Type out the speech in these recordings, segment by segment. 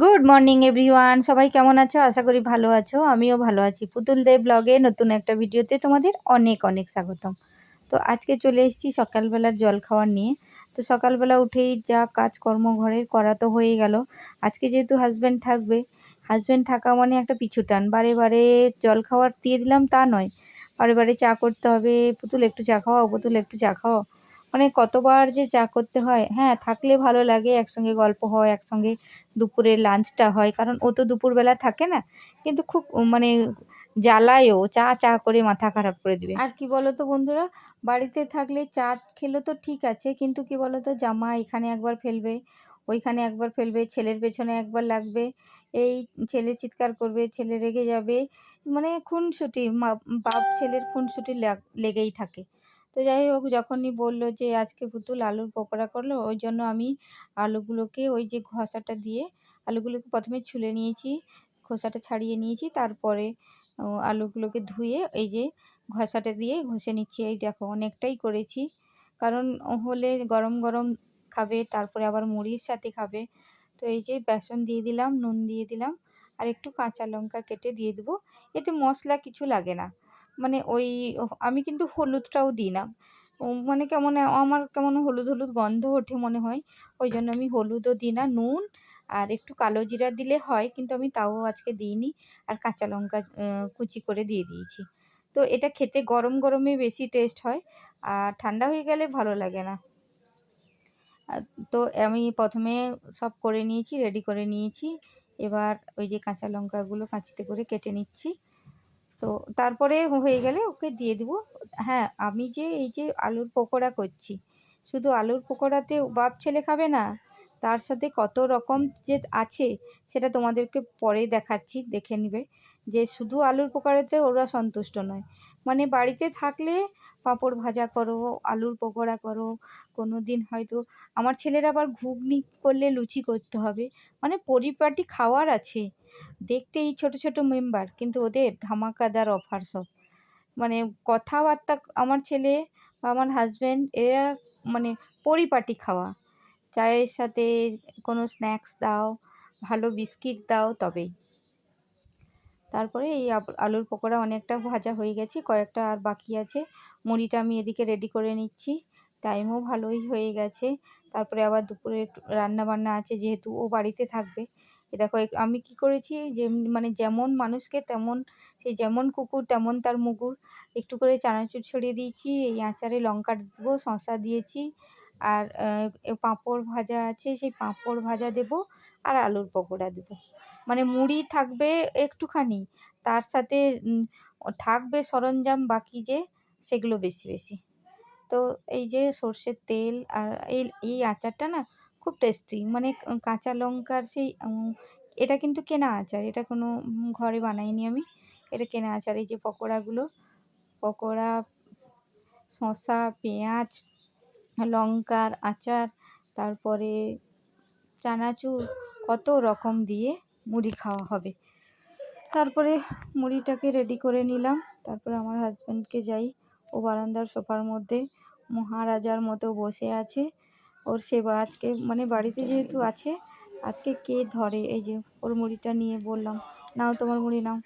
Good morning everyone সবাই কেমন আছো? আশা করি ভালো আছো। আমিও ভালো আছি। পুতুল দেব ব্লগে নতুন একটা ভিডিওতে তোমাদের অনেক অনেক স্বাগতম। তো আজকে চলে এসেছি সকালবেলার জল খাওয়ার নিয়ে। তো সকালবেলা উঠেই যা কাজকর্ম ঘরের করা তো হয়ে গেল। আজকে যেহেতু হাজব্যান্ড থাকবে হাজব্যান্ড থাকা মানে একটা পিছু টান বারে বারে জল খাওয়ার দিয়ে দিলাম তা নয়। বারে বারে চা করতে হবে। পুতুল একটু চা খাওয়াও, পুতুল একটু চা খাওয়াও। মানে কতবার যে চা করতে হয় হ্যাঁ থাকলে ভালো লাগে, একসঙ্গে গল্প হয়, একসঙ্গে দুপুরের লাঞ্চটা হয়, কারণ ও তো দুপুরবেলা থাকে না, কিন্তু খুব মানে জ্বালায়ও, চা চা করে মাথা খারাপ করে দিবে। আর কি বলো তো বন্ধুরা, বাড়িতে থাকলে চা খেলে তো ঠিক আছে, কিন্তু কি বলো তো জামা এখানে একবার ফেলবে, ওইখানে একবার ফেলবে, ছেলের পেছনে একবার লাগবে, এই ছেলে চিৎকার করবে, ছেলে রেগে যাবে মানে খুনসুটি বাপ, ছেলের খুনসুটি লেগেই থাকে। তো যাই হোক, যখনই বলল যে আজকে পুতুল আলুর পকোড়া করল, ওই জন্য আমি আলুগুলোকে ওই যে ঘষাটা দিয়ে আলুগুলোকে প্রথমে ছুলে নিয়েছি, খোসাটা ছাড়িয়ে নিয়েছি, তারপরে আলুগুলোকে ধুয়ে এই যে ঘষাটা দিয়ে ঘষে নিচ্ছি। এই দেখো, অনেকটাই করেছি। কারণ হলে গরম গরম খাবে, তারপরে আবার মুড়ির সাথে খাবে। তো এই যে বেসন দিয়ে দিলাম, নুন দিয়ে দিলাম, আর একটু কাঁচা লঙ্কা কেটে দিয়ে দেবো। এতে মশলা কিছু লাগে না। মানে ওই আমি কিন্তু হলুদটাও দিই না। মানে কেমন আমার কেমন হলুদ হলুদ গন্ধ ওঠে মনে হয়। ওই জন্য আমি হলুদও দিই না, নুন আর একটু কালো জিরা দিলে হয়, কিন্তু আমি তাও আজকে দিইনি। আর কাঁচা লঙ্কা কুচি করে দিয়ে দিয়েছি। তো এটা খেতে গরম গরমে বেশি টেস্ট হয়, আর ঠান্ডা হয়ে গেলে ভালো লাগে না। তো আমি প্রথমে সব করে নিয়েছি রেডি করে নিয়েছি। এবার ওই যে কাঁচা লঙ্কাগুলো কাঁচিতে করে কেটে নিচ্ছি। তো তারপরে হয়ে গেলে ওকে দিয়ে দেবো। হ্যাঁ আমি যে এই যে আলুর পকোড়া করছি, শুধু আলুর পকোড়াতে বাপ ছেলে খাবে না, তার সাথে কত রকম যে আছে সেটা তোমাদেরকে পরে দেখাচ্ছি, দেখে নিবে। যে শুধু আলুর পকোড়াতে ওরা সন্তুষ্ট নয়। মানে বাড়িতে থাকলে পাঁপড় ভাজা করো, আলুর পকোড়া করো কোনো দিন হয়তো আমার ছেলের আবার ঘুগনি করলে লুচি করতে হবে। মানে পরিপাটি খাওয়ার আছে। দেখতে এই ছোটো ছোটো মেম্বার কিন্তু ওদের ধামাকাদার অফার সব। মানে কথাবার্তা আমার ছেলে বা আমার হাজব্যান্ড এরা মানে পরিপাটি খাওয়া। চায়ের সাথে কোনো স্ন্যাক্স দাও, ভালো বিস্কিট দাও, তবেই। তারপরে এই আলুর পকোড়া অনেকটা ভাজা হয়ে গেছে, কয়েকটা আর বাকি আছে। মুড়িটা আমি এদিকে রেডি করে নিচ্ছি। টাইমও ভালোই হয়ে গেছে। তারপরে আবার দুপুরে রান্না বান্না আছে, যেহেতু ও বাড়িতে থাকবে। এ দেখো আমি কি করেছি যে মানে যেমন মানুষকে তেমন সেই যেমন কুকুর, তেমন তার মুগুর। একটু করে চানাচুর ছড়িয়ে দিয়েছি, এই আচারে লঙ্কা দেবো শশা দিয়েছি, আর পাঁপড় ভাজা আছে, সেই পাঁপড় ভাজা দেবো, আর আলুর পকোড়া দেবো। মানে মুড়ি থাকবে একটুখানি, তার সাথে থাকবে সরঞ্জাম বাকি যে, সেগুলো বেশি বেশি। তো এই যে সর্ষের তেল আর এই এই আচারটা না খুব টেস্টি মানে কাঁচা লঙ্কার সেই এটা কিন্তু কেনা আচার, এটা কোনো ঘরে বানাইনি আমি, এটা কেনা আচার, এই যে পকোড়াগুলো, পকোড়া, শসা, পেঁয়াজ, লঙ্কার আচার, তারপরে চানাচুর, কত রকম দিয়ে মুড়ি খাওয়া হবে। তারপরে মুড়িটাকে রেডি করে নিলাম। তারপরে আমার হাজব্যান্ডকে যাই। ও বারান্দার সোফার মধ্যে। মহারাজার মতো বসে আছে। ওর সেবা আজকে মানে বাড়িতে যেহেতু আছে, আজকে কে ধরে? এই যে ওর মুড়িটা নিয়ে বললাম, নাও তোমার মুড়ি নাও।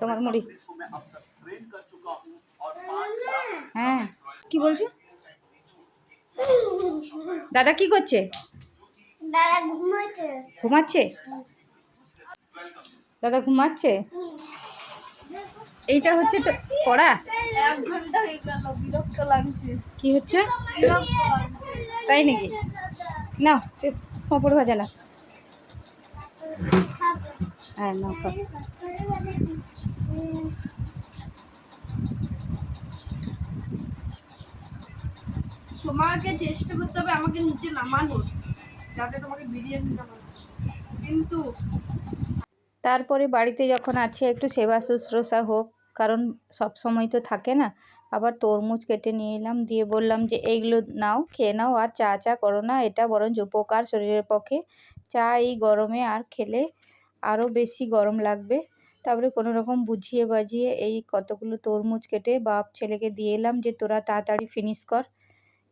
তোমার মুড়ি। হ্যাঁ। কি বলছো? দাদা কি করছে? ঘুমাচ্ছে। দাদা ঘুমাচ্ছে? এইটা হচ্ছে তো পড়া? এক ঘণ্টা হয়ে গেল বিরক্ত লাগছে। কি হচ্ছে? তাই নাকি? না পাঁপড় ভাজা না হ্যাঁ নাও খাও। তোমাকে চেষ্টা করতে হবে আমাকে নিচে নামানোর। তোমাকে বিরিয়ানি নামানো কিন্তু তারপরে বাড়িতে যখন আছে, একটু সেবা শুশ্রূষা হোক, কারণ সব সময় তো থাকে না। আবার তরমুজ কেটে নিয়ে এলাম, দিয়ে বললাম যে, এইগুলো নাও, খেয়ে নাও, আর চা চা করো না, এটা বরঞ্চ উপকার শরীরের পক্ষে। চা এই গরমে আর খেলে আরও বেশি গরম লাগবে। তারপরে কোনো রকম বুঝিয়ে বাজিয়ে এই কতগুলো তরমুজ কেটে বাপ ছেলেকে দিয়ে এলাম যে, তোরা তাড়াতাড়ি ফিনিশ কর।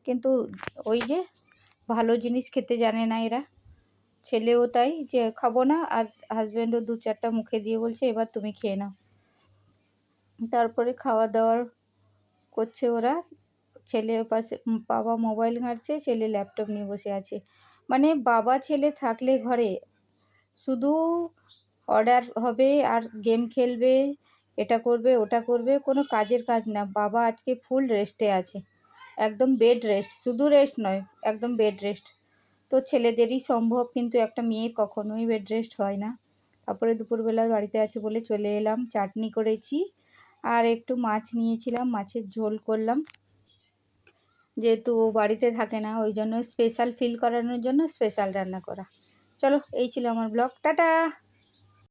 কিন্তু ওই যে ভালো জিনিস খেতে জানে না এরা। ছেলেও তাই যে খাব না আর হাজব্যান্ডও দু চারটা মুখে দিয়ে বলছে, এবার তুমি খেয়ে নাও। তারপরে খাওয়া দাওয়ার করছে ওরা। ছেলে পাশে, বাবা মোবাইল ঘাঁটছে, ছেলে ল্যাপটপ নিয়ে বসে আছে। মানে বাবা ছেলে থাকলে ঘরে শুধু অর্ডার হবে আর গেম খেলবে, এটা করবে, ওটা করবে, কোনো কাজের কাজ না। বাবা আজকে ফুল রেস্টে আছে। একদম বেড রেস্ট শুধু রেস্ট নয়, একদম বেড রেস্ট তো ছেলেদেরই সম্ভব, কিন্তু একটা মেয়ের কখনোই বেড রেস্ট হয় না। তারপরে দুপুরবেলা বাড়িতে আছে বলে চলে এলাম, চাটনি করেছি আর একটু মাছ নিয়েছিলাম, মাছের ঝোল করলাম। যেহেতু ও বাড়িতে থাকে না, ওই জন্য স্পেশাল ফিল করানোর জন্য স্পেশাল রান্না করা। চলো, এই ছিল আমার ব্লগ টাটা!